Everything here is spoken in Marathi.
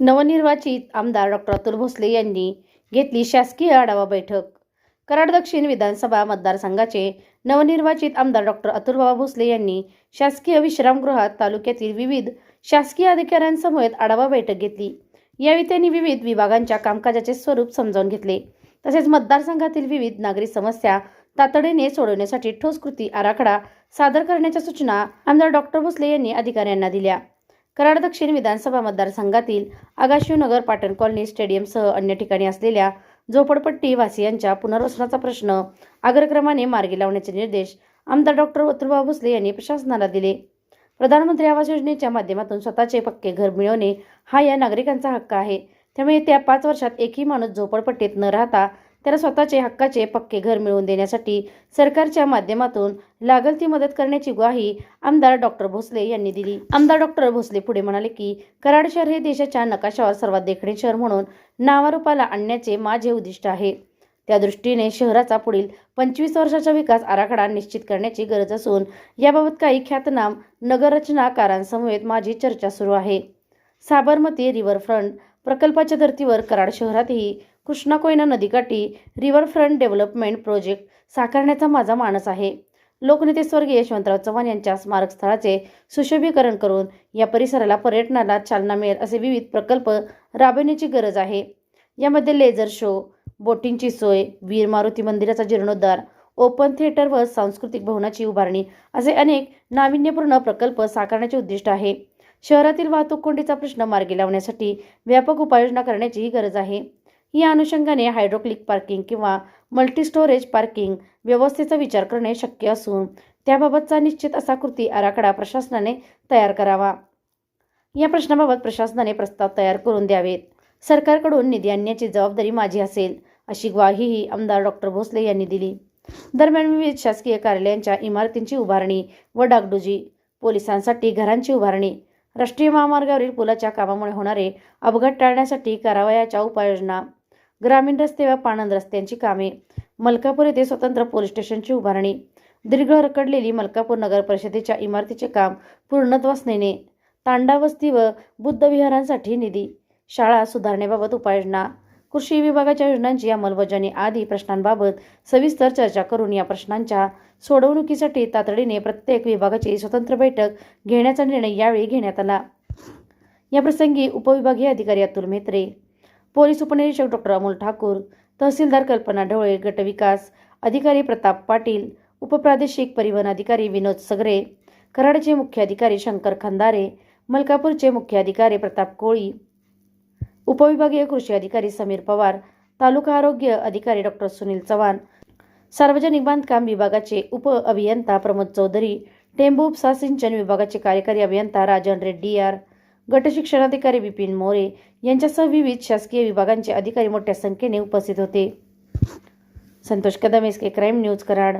नवनिर्वाचित आमदार डॉक्टर अतुल भोसले यांनी घेतली शासकीय आढावा बैठक. कराड दक्षिण विधानसभा मतदारसंघाचे नवनिर्वाचित आमदार डॉक्टर अतुलबाबा भोसले यांनी शासकीय विश्रामगृहात तालुक्यातील विविध शासकीय अधिकाऱ्यांसमवेत आढावा बैठक घेतली. यावेळी त्यांनी विविध विभागांच्या कामकाजाचे स्वरूप समजावून घेतले. तसेच मतदारसंघातील विविध नागरी समस्या तातडीने सोडवण्यासाठी ठोस कृती आराखडा सादर करण्याच्या सूचना आमदार डॉक्टर भोसले यांनी अधिकाऱ्यांना दिल्या. कराड दक्षिण विधानसभा मतदारसंघातील आगाशिवनगर पाटण कॉलनी स्टेडियमसह अन्य ठिकाणी असलेल्या झोपडपट्टी वासियांच्या पुनर्वसनाचा प्रश्न अग्रक्रमाने मार्गी लावण्याचे निर्देश आमदार डॉक्टर अतुलबाब भोसले यांनी प्रशासनाला दिले. प्रधानमंत्री आवास योजनेच्या माध्यमातून स्वतःचे पक्के घर मिळवणे हा या नागरिकांचा हक्क आहे. त्यामुळे त्या पाच वर्षात एकही माणूस झोपडपट्टीत न राहता त्याला स्वतःचे हक्काचे पक्के घर मिळवून देण्यासाठी सरकारच्या माध्यमातून लागल ती मदत करण्याची ग्वाही आमदार डॉक्टर भोसले यांनी दिली. आमदार डॉक्टर भोसले पुढे म्हणाले की कराड शहर हे देशाच्या नकाशावर सर्वात देखणे शहर म्हणून नावारूपाला आणण्याचे माझे उद्दिष्ट आहे. त्या दृष्टीने शहराचा पुढील पंचवीस वर्षाचा विकास आराखडा निश्चित करण्याची गरज असून याबाबत काही ख्यातनाम नगररचनाकारांसमवेत माझी चर्चा सुरू आहे. साबरमती रिव्हरफ्रंट प्रकल्पाच्या धर्तीवर कराड शहरातही कृष्णा कोयना नदीकाठी रिव्हरफ्रंट डेव्हलपमेंट प्रोजेक्ट साकारण्याचा माझा मानस आहे. लोकनेते स्वर्गीय यशवंतराव चव्हाण यांच्या स्मारकस्थळाचे सुशोभीकरण करून या परिसराला पर्यटनाला चालना मिळेल असे विविध प्रकल्प राबविण्याची गरज आहे. यामध्ये लेझर शो बोटिंगची सोय वीर मारुती मंदिराचा जीर्णोद्धार ओपन थिएटर व सांस्कृतिक भवनाची उभारणी असे अनेक नाविन्यपूर्ण प्रकल्प साकारण्याचे उद्दिष्ट आहे. शहरातील वाहतूक कोंडीचा प्रश्न मार्गी लावण्यासाठी व्यापक उपाययोजना करण्याचीही गरज आहे. या अनुषंगाने हायड्रोक्लिक पार्किंग किंवा मल्टी स्टोरेज पार्किंग व्यवस्थेचा विचार करणे शक्य असून त्याबाबतचा निश्चित असा कृती आराखडा प्रशासनाने तयार करावा. या प्रश्नाबाबत प्रशासनाने प्रस्ताव तयार करून द्यावेत. सरकारकडून निधी आणण्याची जबाबदारी माझी असेल अशी ग्वाहीही आमदार डॉक्टर भोसले यांनी दिली. दरम्यान विविध शासकीय कार्यालयांच्या इमारतींची उभारणी व डागडुजी पोलिसांसाठी घरांची उभारणी राष्ट्रीय महामार्गावरील पुलाच्या कामामुळे होणारे अपघात टाळण्यासाठी करावयाच्या उपाययोजना ग्रामीण रस्ते व पाणंद रस्त्यांची कामे मलकापूर येथे स्वतंत्र पोलीस स्टेशनची उभारणी दीर्घ रकडलेली मलकापूर नगर परिषदेच्या इमारतीचे काम पूर्णत्वास नेणे तांडा वस्ती व बुद्ध विहारांसाठी निधी शाळा सुधारण्याबाबत उपाययोजना कृषी विभागाच्या योजनांची अंमलबजावणी आदी प्रश्नांबाबत सविस्तर चर्चा करून या प्रश्नांच्या सोडवणुकीसाठी तातडीने प्रत्येक विभागाची स्वतंत्र बैठक घेण्याचा निर्णय यावेळी घेण्यात आला. या प्रसंगी उपविभागीय अधिकारी अतुल मेत्रे पोलीस उपनिरीक्षक डॉक्टर अमोल ठाकूर तहसीलदार कल्पना ढवळे गटविकास अधिकारी प्रताप पाटील उपप्रादेशिक परिवहन अधिकारी विनोद सगरे कराडचे मुख्य अधिकारी शंकर खंदारे मलकापूरचे मुख्य अधिकारी प्रताप कोळी उपविभागीय कृषी अधिकारी समीर पवार तालुका आरोग्य अधिकारी डॉक्टर सुनील चव्हाण सार्वजनिक बांधकाम विभागाचे उप अभियंता प्रमोद चौधरी टेंबू उपसा सिंचन विभागाचे कार्यकारी अभियंता राजन रेड्डी आर गट शिक्षणाधिकारी विपिन मोरे यांच्यासह विविध शासकीय विभागांचे अधिकारी मोठ्या संख्येने उपस्थित होते. Santosh Kadam S K crime news Karad.